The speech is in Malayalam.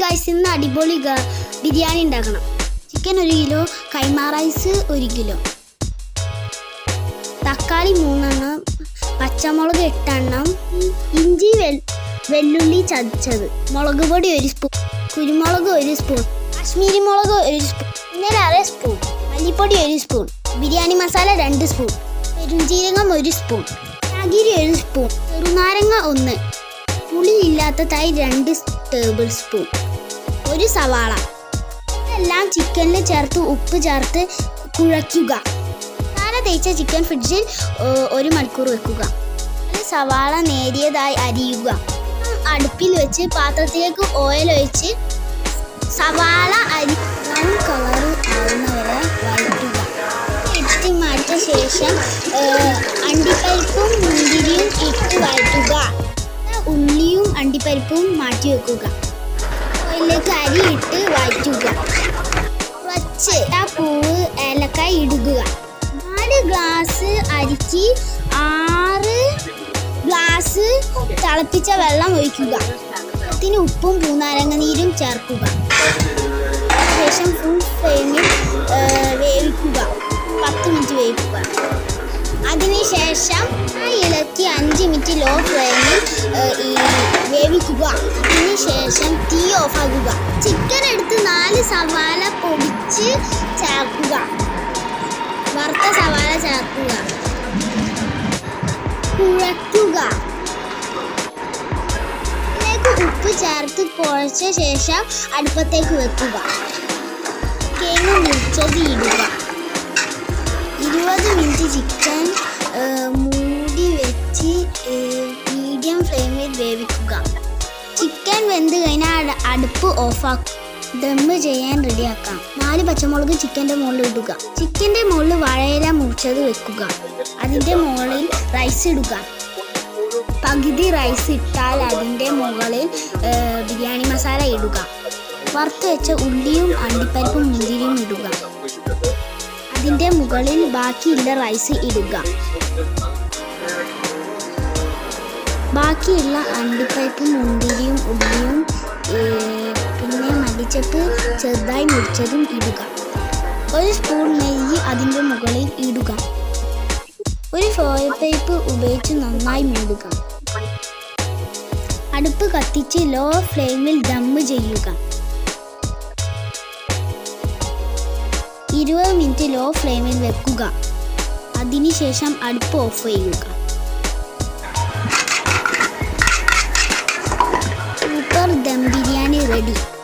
ഗായ്സ് ഇന്ന് അടിപൊളി ബിരിയാണി ഉണ്ടാക്കണം. ചിക്കൻ ഒരു കിലോ കൈമാ റൈസ് ഒരു കിലോ തക്കാളി മൂന്നെണ്ണം പച്ചമുളക് എട്ടെണ്ണം ഇഞ്ചി വെല്ലുള്ളി ചതച്ചത്. മുളക് പൊടി ഒരു സ്പൂൺ കുരുമുളക് ഒരു സ്പൂൺ കാശ്മീരി മുളക് ഒരു സ്പൂൺ ഇന്നലെ അര സ്പൂൺ മല്ലിപ്പൊടി ഒരു സ്പൂൺ ബിരിയാണി മസാല രണ്ട് സ്പൂൺ പെരുംജീരകം ഒരു സ്പൂൺ ചകിരി ഒരു സ്പൂൺ ചെറുനാരങ്ങ ഒന്ന് പുളിയില്ലാത്ത തൈ രണ്ട് ടേബിൾ സ്പൂൺ ഒരു സവാള. ഇതെല്ലാം ചിക്കനിൽ ചേർത്ത് ഉപ്പ് ചേർത്ത് കുഴയ്ക്കുക. മസാല തേച്ച ചിക്കൻ ഫ്രിഡ്ജിൽ ഒരു മണിക്കൂർ വെക്കുക. സവാള നേരിയതായി അരിയുക. അടുപ്പിൽ വെച്ച് പാത്രത്തിലേക്ക് ഓയിൽ ഒഴിച്ച് സവാള അരി ബ്രൗൺ കളർ ആവുന്നവരെ വഴറ്റുക. എടുത്ത് മാറ്റ ശേഷം അണ്ടിപ്പരിപ്പും മുന്തിരിയും ഇട്ട് വഴറ്റുക. ഉള്ളിയും അണ്ടിപ്പരിപ്പും മാറ്റി വെക്കുക. ഓയിലേക്ക് അരി ഇട്ട് വഴറ്റുക കുറച്ച് ആ പൂവ് ഏലക്കായ ഇടുക. നാല് ഗ്ലാസ് അരിക്ക് ആറ് ഗ്ലാസ് തിളപ്പിച്ച വെള്ളം ഒഴിക്കുക. അതിന് ഉപ്പും പൂനാരങ്ങ നീരും ചേർക്കുക. ശേഷം ഫുൾ ഫ്ലെയിമിൽ വേവിക്കുക. പത്ത് മിനിറ്റ് വേവിക്കുക. അതിനുശേഷം മിനിറ്റ് ലോ ഫ്ലെയിമിൽ വേവിക്കുക. അതിനുശേഷം തീ ഓഫാക്കുക ചിക്കൻ എടുത്ത് നാല് സവാള പൊടിച്ച് ചേർക്കുക വറുത്ത സവാള ചേർക്കുക കുഴക്കുക. ഉപ്പ് ചേർത്ത് കുഴച്ച ശേഷം അടുപ്പത്തേക്ക് വെക്കുക. കേങ്ങ് മുറിച്ചത് ഇടുക. ഇരുപത് മിനിറ്റ് ചിക്കൻ മീഡിയം ഫ്ലെയിമിൽ വേവിക്കുക. ചിക്കൻ വെന്ത് കഴിഞ്ഞാൽ അട- അടുപ്പ് ഓഫാക്കും ദമ്മ് ചെയ്യാൻ റെഡിയാക്കാം നാല് പച്ചമുളക് ചിക്കന്റെ മുകളിൽ ഇടുക. ചിക്കന്റെ മുകളിൽ വാഴയില മുറിച്ചത് വെക്കുക. അതിന്റെ മുകളിൽ റൈസ് ഇടുക. പകുതി റൈസ് ഇട്ടാൽ അതിന്റെ മുകളിൽ ബിരിയാണി മസാല ഇടുക. വറുത്ത് വെച്ച ഉള്ളിയും അണ്ടിപ്പരിപ്പും മുന്തിരിയും ഇടുക. അതിന്റെ മുകളിൽ ബാക്കിയുള്ള റൈസ് ഇടുക. ബാക്കിയുള്ള അണ്ടിപ്പരിപ്പും മുന്തിരിയും ഉള്ളിയും പിന്നെ മടിച്ചിട്ട് ചെറുതായി മുറിച്ചതും ഇടുക. ഒരു സ്പൂൺ നെയ്യ് അതിന്റെ മുകളിൽ ഇടുക. ഒരു ഫോയിൽ പൈപ്പ് ഉപയോഗിച്ച് നന്നായി മൂടുക. അടുപ്പ് കത്തിച്ച് ലോ ഫ്ലെയിമിൽ ദമ്മ് ചെയ്യുക. ഇരുപത് മിനിറ്റ് ലോ ഫ്ലെയിമിൽ വെക്കുക. അതിനുശേഷം അടുപ്പ് ഓഫ് ചെയ്യുക. Baby.